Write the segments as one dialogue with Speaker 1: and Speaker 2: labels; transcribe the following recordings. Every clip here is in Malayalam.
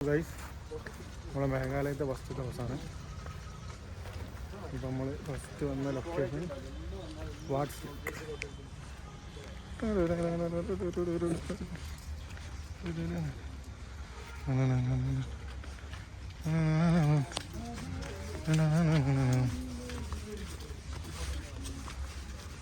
Speaker 1: നമ്മളെ മേഘാലയത്തെ ഫസ്റ്റ് ദിവസമാണ് ഇപ്പം നമ്മൾ ഫസ്റ്റ് വന്ന ലൊക്കേഷൻ വാട്സ്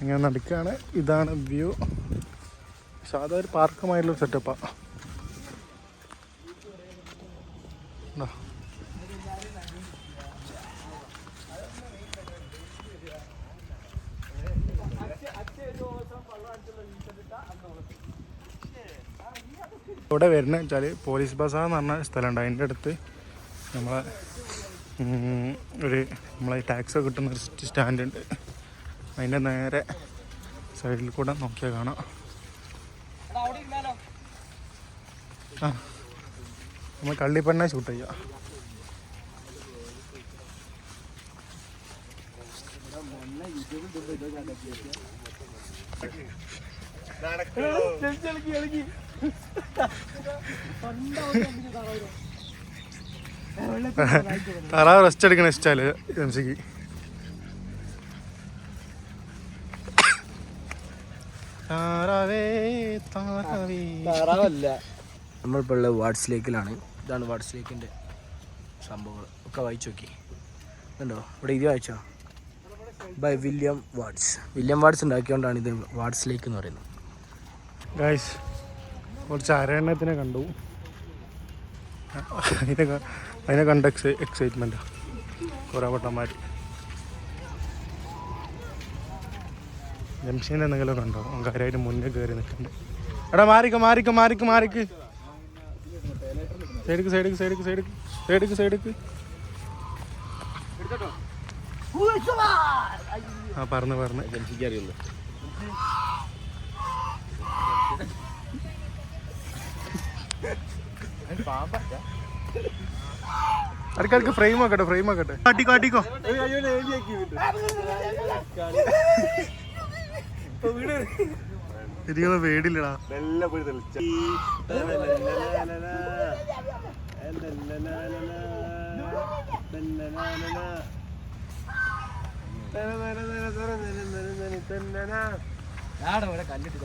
Speaker 1: ഇങ്ങനെ നടക്കുകയാണ് ഇതാണ് വ്യൂ. സാധാരണ ഒരു സെറ്റപ്പാണ് ഇവിടെ വരുന്നത് വെച്ചാൽ പോലീസ് ബസാർ എന്ന് പറഞ്ഞ സ്ഥലമുണ്ട്. അതിന്റെ അടുത്ത് നമ്മളെ ഒരു നമ്മളെ ടാക്സ് കിട്ടുന്ന ഒരു സ്റ്റാൻഡ് ഉണ്ട്. അതിന്റെ നേരെ സൈഡിൽ കൂടെ നോക്കിയാൽ കാണാം. ആ നമ്മൾ കള്ളിപ്പെണ്ണ ഷൂട്ട് ചെയ്യാം. താറാവ് റെസ്റ്റ് എടുക്കണ ഇഷ്ടമല്ലേ
Speaker 2: താറാവല്ല. നമ്മളിപ്പോൾ ഉള്ളത് വാട്സ് ലേക്കിലാണ് ഇതാണ് വാട്സ് ലേക്കിന്റെ സംഭവങ്ങൾ. ഒക്കെ വായിച്ചു നോക്കി. ഉണ്ടോ ഇവിടെ ഇത് വായിച്ചോ? By William Watts William Watts ഉണ്ടാക്കിയോണ്ടാണ് ഇത് വാട്സ് ലേക്ക് എന്ന് പറയുന്നത്.
Speaker 1: ഗൈസ് കുറച്ച് അരയണ്ണത്തിനെ കണ്ടു. അതിനെ അതിനെ കണ്ട എക്സൈ എക്സൈറ്റ്മെന്റാണ് കുറേ വട്ടന്മാർ ജംഷീൻ എന്തെങ്കിലും കണ്ടോ? കാര്യമായിട്ട് മുന്നേ കയറി നിൽക്കുന്നുണ്ട് എടാ മാറിക്ക് മാറിക്ക് മാറിക്ക് മാറിക്ക്. സൈഡിക്ക് സൈഡിക്ക് സൈഡിക്ക് സൈഡിക്ക് സൈഡിക്ക് സൈഡിക്ക്. ആ പറഞ്ഞ് പറഞ്ഞ്.
Speaker 2: എനിക്കറിയുള്ളൂ
Speaker 1: അടുക്കടുക്ക് ഫ്രെയിം ആക്കട്ടെ ഫ്രെയിം ആക്കട്ടെ. കാട്ടിക്കോ കാട്ടിക്കോ. ഇരിക്കുന്ന പേടില്ലടാ.
Speaker 2: ഇവിടെ കല്ലിട്ട്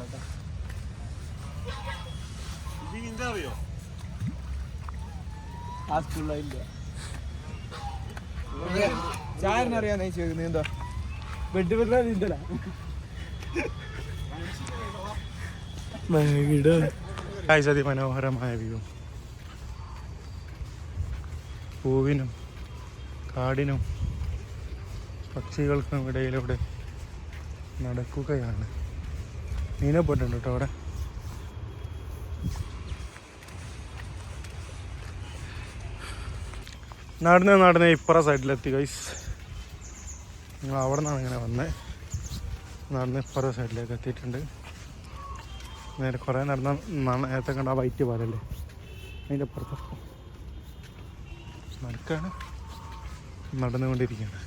Speaker 2: ചോട്ടാ ആ സ്കൂളിലില്ല ചാരനറിയാൻ ചോദിക്കുന്നത് എന്താ? ബെഡ് ബെഡ് നീന്തല
Speaker 1: അതിമനോഹരമായ വ്യൂ. പൂവിനും കാടിനും പക്ഷികൾക്കും ഇടയിലൂടെ നടക്കുകയാണ്. മീനെ പോയിട്ടുണ്ട് കേട്ടോ അവിടെ. നടന്ന് നടന്ന് ഇപ്പുറ സൈഡിലെത്തി ഗൈസ് നിങ്ങൾ അവിടെ നിന്നാണ് ഇങ്ങനെ വന്നത് നടന്ന് ഇപ്പുറ സൈഡിലേക്ക് എത്തിയിട്ടുണ്ട്. നേരെ കുറേ നടന്ന നേരത്തെ കണ്ട ആ വൈറ്റ് പാലല്ലേ? അതിന്റെ അപ്പുറത്ത്. നടക്കാണ്. നടന്നുകൊണ്ടിരിക്കുകയാണ്.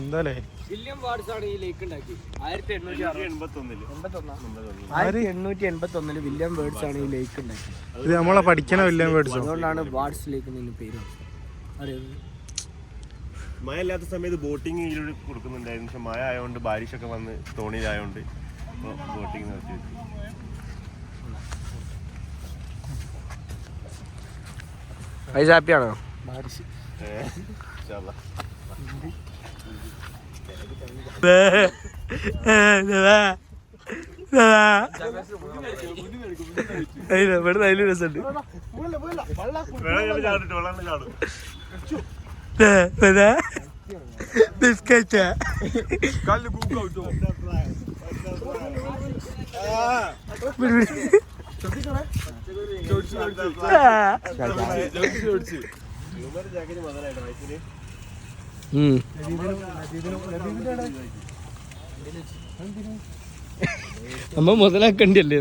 Speaker 1: എന്താലേ?
Speaker 2: വില്യം വാർഡ്സ് ആണ് ഈ ലേക്ക് ഉണ്ടാക്കി ആയിരത്തി എണ്ണൂറ്റി
Speaker 1: ആര്?
Speaker 2: ആയിരത്തി എണ്ണൂറ്റി എൺപത്തി ഒന്നിൽ വില്യം വേർഡ്സ് ആണ് ഈ ലേക്ക് ഉണ്ടാക്കി
Speaker 1: ഇത് നമ്മളെ പഠിക്കണ വില്യം വേർഡ്സ്
Speaker 2: അതുകൊണ്ടാണ് വാർഡ്സ് ലേക്ക് നിന്ന് പേര് വന്നത്. അറിയോ?
Speaker 3: മഴ ഇല്ലാത്ത സമയത്ത് ബോട്ടിംഗ് ഇതിലൂടെ കൊടുക്കുന്നുണ്ടായിരുന്നു. പക്ഷെ മഴ ആയതുകൊണ്ട് ബാരിഷ് ഒക്കെ വന്ന് തോണിയിലായതുകൊണ്ട് ബോട്ടിംഗ് നിർത്തി വെച്ചു.
Speaker 2: ഹാപ്പിയാണോ?
Speaker 1: ബാരിഷ്.
Speaker 3: ഏഹ് ഇൻഷാല്ലാ.
Speaker 2: ഇവിടുന്ന് അതിൽ രസമുണ്ട്
Speaker 1: ബിസ്ക്കറ്റ്
Speaker 3: ചോദിച്ചു ജാക്കറ്റ് ചോദിച്ചു വയസ്സിന്
Speaker 2: നമ്മ മുതലാക്കണ്ടല്ലേ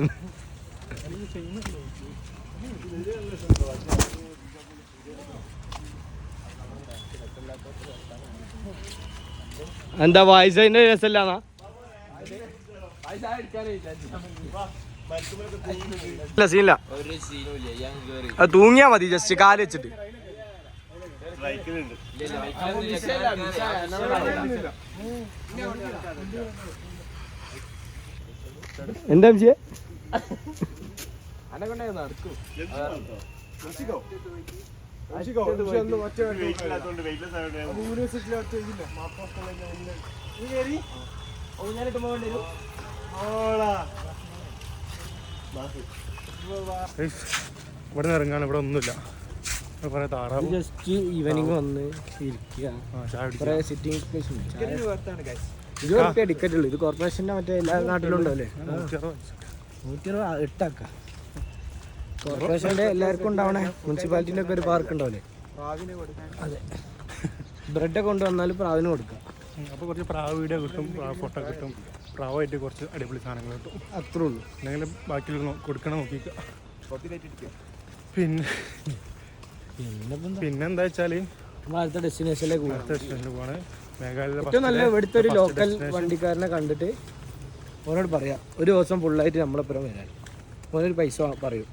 Speaker 2: എന്താ വായിച്ചതിന്റെ രസമില്ലാന്നാ? സീനില്ല. തൂങ്ങിയാ മതി ജസ്റ്റ് കാൽ വെച്ചിട്ട്. എന്താ വിജയ?
Speaker 1: ഇവിടെ ഇറങ്ങാണ് ഇറങ്ങാൻ ഇവിടെ ഒന്നുമില്ല. കുറേ താറാവ്.
Speaker 2: ജസ്റ്റ് ഈവനിങ് വന്ന് ഇരിക്കുക. സിറ്റിംഗ് സ്പേസ് ഉണ്ട് ഇരുപത് റുപ്യ ടിക്കറ്റ് ഉള്ളു. ഇത് കോർപ്പറേഷന്റെ മറ്റേ എല്ലാ നാട്ടിലും ഉണ്ടാവില്ലേ
Speaker 1: നൂറ്റി അറുപത്
Speaker 2: എട്ടാക്ക. കോർപ്പറേഷന്റെ എല്ലാവർക്കും ഉണ്ടാവണേ. മുനിസിപ്പാലിറ്റിന്റെ ഒക്കെ ഒരു പാർക്ക് ഉണ്ടാവില്ലേ അതെ. ബ്രെഡ് കൊണ്ടുവന്നാൽ പ്രാവിന് കൊടുക്കാം.
Speaker 1: അപ്പോൾ കുറച്ച് പ്രാവ് വീഡിയോ കിട്ടും പ്രാവ് ഫോട്ടോ കിട്ടും. പ്രാവായിട്ട് കുറച്ച് അടിപൊളി സാധനങ്ങൾ കിട്ടും.
Speaker 2: അത്രേ ഉള്ളൂ.
Speaker 1: എന്തെങ്കിലും ബാക്കിയുള്ള കൊടുക്കണം നോക്കിക്കാം. പിന്നെ
Speaker 2: പിന്നെ
Speaker 1: വെച്ചാൽ
Speaker 2: അടുത്ത ഡെസ്റ്റിനേഷനിലേക്ക്
Speaker 1: പോവാണ്.
Speaker 2: ഏറ്റവും നല്ല ഇവിടുത്തെ ഒരു ലോക്കൽ വണ്ടിക്കാരനെ കണ്ടിട്ട് ഓനോട് പറയാം. ഒരു ദിവസം ഫുള്ളായിട്ട് നമ്മളെപ്പുറം വരാൻ. ഓനൊരു പൈസ പറയും.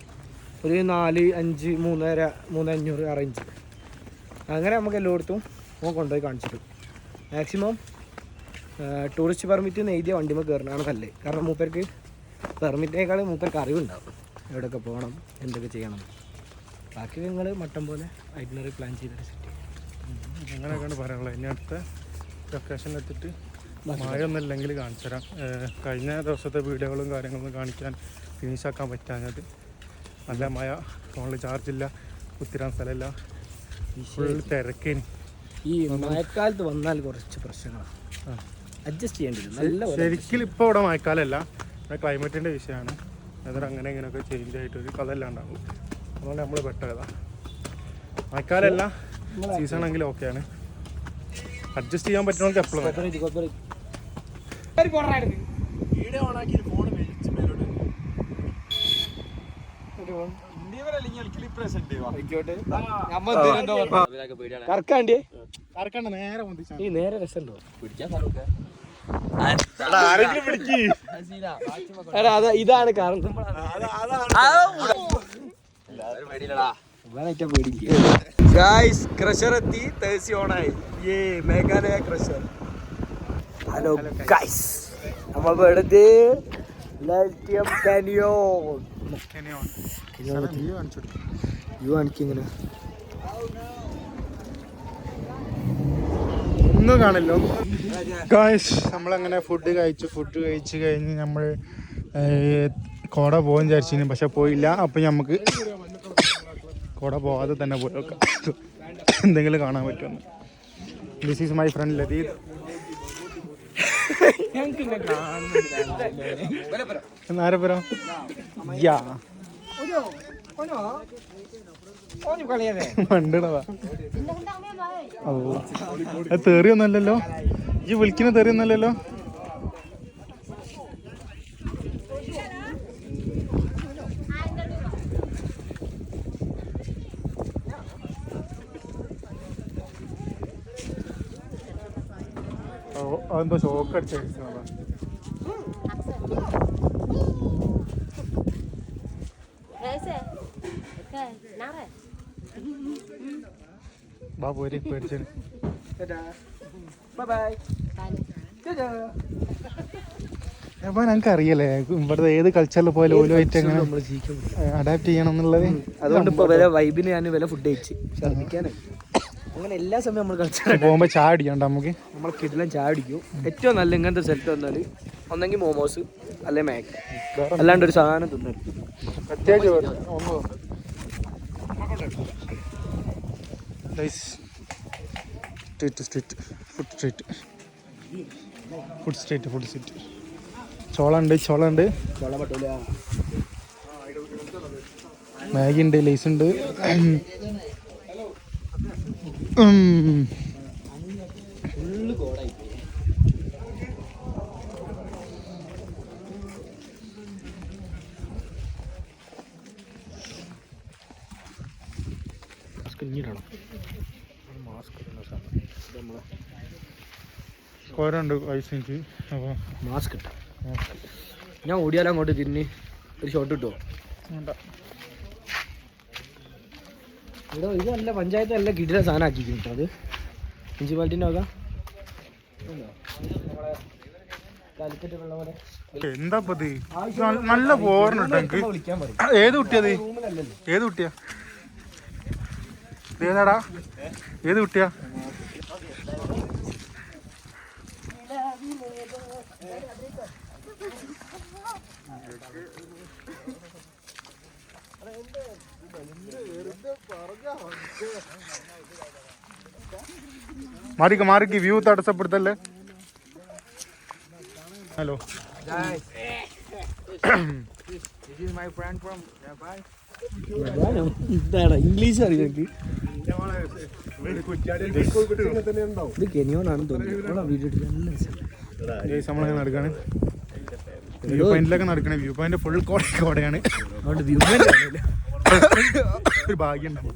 Speaker 2: ഒരു നാല് അഞ്ച് മൂന്നര മൂന്ന് അഞ്ഞൂറ് അറേഞ്ച് അങ്ങനെ നമുക്ക് എല്ലായിടത്തും ഓൻ കൊണ്ടുപോയി കാണിച്ചിട്ടു. മാക്സിമം ടൂറിസ്റ്റ് പെർമിറ്റ് എഴുതിയ വണ്ടിമ കയറണാണ് നല്ലത്. കാരണം മൂപ്പർക്ക് പെർമിറ്റിനേക്കാൾ മൂപ്പർക്ക് അറിവുണ്ടാവും. എവിടെയൊക്കെ പോകണം എന്തൊക്കെ ചെയ്യണം. ബാക്കി നിങ്ങൾ മട്ടം പോലെ ഐറ്റിനറി പ്ലാൻ ചെയ്തിട്ട് സെറ്റ് ചെയ്യാം.
Speaker 1: അങ്ങനെയൊക്കെയാണ് പറയാനുള്ളത്. ഇനി അടുത്ത ലൊക്കേഷനിലെത്തിട്ട് മഴ ഒന്നും ഇല്ലെങ്കിൽ കാണിച്ചു തരാം. കഴിഞ്ഞ ദിവസത്തെ വീഡിയോകളും കാര്യങ്ങളും കാണിക്കാൻ ഫിനിഷ് ആക്കാൻ പറ്റാഞ്ഞത് നല്ല മഴ ഫോണിൽ ചാർജില്ല ഇല്ല കുത്തിരാൻ സ്ഥലമില്ല. ഫുൾ തിരക്കേനി.
Speaker 2: ഈ മഴക്കാലത്ത് വന്നാൽ കുറച്ച് പ്രശ്നങ്ങളാണ്. അഡ്ജസ്റ്റ് ചെയ്യേണ്ടി നല്ല
Speaker 1: ശരിക്കും ഇപ്പോൾ ഇവിടെ മഴക്കാലമല്ല. ഇവിടെ ക്ലൈമറ്റിന്റെ വിഷയമാണ്. അതൊരു അങ്ങനെ ഇങ്ങനെയൊക്കെ ചേഞ്ച് ആയിട്ട് ഒരു കഥ എല്ലാം ഉണ്ടാകും അതുകൊണ്ട് നമ്മൾ പെട്ട കഥ മഴക്കാലമല്ല സീസൺ എങ്കിൽ ഓക്കെയാണ് അഡ്ജസ്റ്റ് ചെയ്യാൻ പറ്റുന്നവർക്ക് എപ്പോഴും നേരെ പൊന്തിച്ചാ
Speaker 2: ഈ നേരെ രസമുണ്ടോ? ഇതാണ് കാരണം. ഗായ്സ് ക്രഷർ എത്തി. ക്രഷർ ഹലോ ഗായ്സ് നമ്മൾ കാണിക്കിങ്ങനെ
Speaker 1: ഒന്നും കാണില്ല. ഗായ്സ് നമ്മളങ്ങനെ ഫുഡ് കഴിച്ചു. ഫുഡ് കഴിച്ച് കഴിഞ്ഞ് നമ്മൾ കോട പോകാൻ വിചാരിച്ചിരുന്നു. പക്ഷെ പോയില്ല. അപ്പം നമുക്ക് കോട പോകാതെ തന്നെ പോയി നോക്കാം എന്തെങ്കിലും കാണാൻ പറ്റുമെന്ന്. This is my friend Latheeth Narapuram yeah. മണ്ടണതാ അത് തെറിയൊന്നല്ലല്ലോ ഈ വിളിക്കുന്ന തെറിയൊന്നല്ലല്ലോ അതെന്തോ ഷോക്ക് അടിച്ച
Speaker 4: ബാബു.
Speaker 1: ബാ പോരി പേടിച്ചേന്. അപ്പൊ ഞങ്ങൾക്ക് അറിയല്ലേ ഇവിടുത്തെ ഏത് കൾച്ചറിൽ പോയാലും എങ്ങനെ
Speaker 2: നമ്മൾ ജീവിക്കാൻ
Speaker 1: അഡാപ്റ്റ് ചെയ്യണം എന്നുള്ളത്
Speaker 2: അതുകൊണ്ട് ഇപ്പൊ വില വൈബിന് ഞാൻ വില ഫുഡ് കഴിച്ച് ഛർദിക്കാനായി അങ്ങനെ എല്ലാ സമയം നമ്മൾ കളിച്ചാൽ
Speaker 1: പോകുമ്പോ ചായ അടിക്കണ്ട നമുക്ക്?
Speaker 2: നമ്മൾ കിടിലം ചായ അടിക്കും. ഏറ്റവും നല്ല ഇങ്ങനത്തെ സ്ഥലത്ത് വന്നാൽ ഒന്നെങ്കിൽ മോമോസ് അല്ലെ മാഗ് അല്ലാണ്ട് ഒരു സാധനം തിന്നരുത്.
Speaker 1: Street street food street food street food street Chola ഉണ്ട് ചോള ഉണ്ട് മാഗി ഉണ്ട് ലേസ് ഉണ്ട്
Speaker 2: കുഞ്ഞിടണം മാസ്ക് ഇടുന്ന സാധനം ഇത് നമ്മളെ
Speaker 1: കോരുണ്ട് ഐസ് എനിക്ക് അപ്പോൾ
Speaker 2: മാസ്ക് ഇട്ട. ഞാൻ ഓടിയാലും അങ്ങോട്ട് തിരിഞ്ഞ് ഒരു ഷോട്ട് കിട്ടുമോ ഇവിടെ ഇത് നല്ല പഞ്ചായത്ത് നല്ല കിടില സാധനം ആക്കിക്കുന്നു കേട്ടോ അത്. മുനിസിപ്പാലിറ്റിന്റെ വക.
Speaker 1: എന്താ നല്ല പോർന്നുണ്ട് എനിക്ക്. ഏത് കുട്ടിയത് ഏത് കുട്ടിയാ? ഏതാടാ? ഏത് കുട്ടിയാ? മാറിക്ക് മാറിക്ക് വ്യൂ തടസ്സപ്പെടുത്തല്ലേ? ഹലോ
Speaker 2: ഇംഗ്ലീഷ് അറിയാം ഇത് കെനിയോണാണെന്ന് തോന്നുന്നു. വീഡിയോ നല്ല രസമുണ്ട്
Speaker 1: ജയ്സ് നമ്മളങ്ങനെ നടക്കാണ്. വ്യൂ പോയിന്റിലൊക്കെ നടക്കണേ. വ്യൂ പോയിന്റ് ഫുൾ കോട കോടയാണ്
Speaker 2: അതുകൊണ്ട് വ്യൂ
Speaker 1: ഒരു ഭാഗ്യം ഉണ്ടാവും.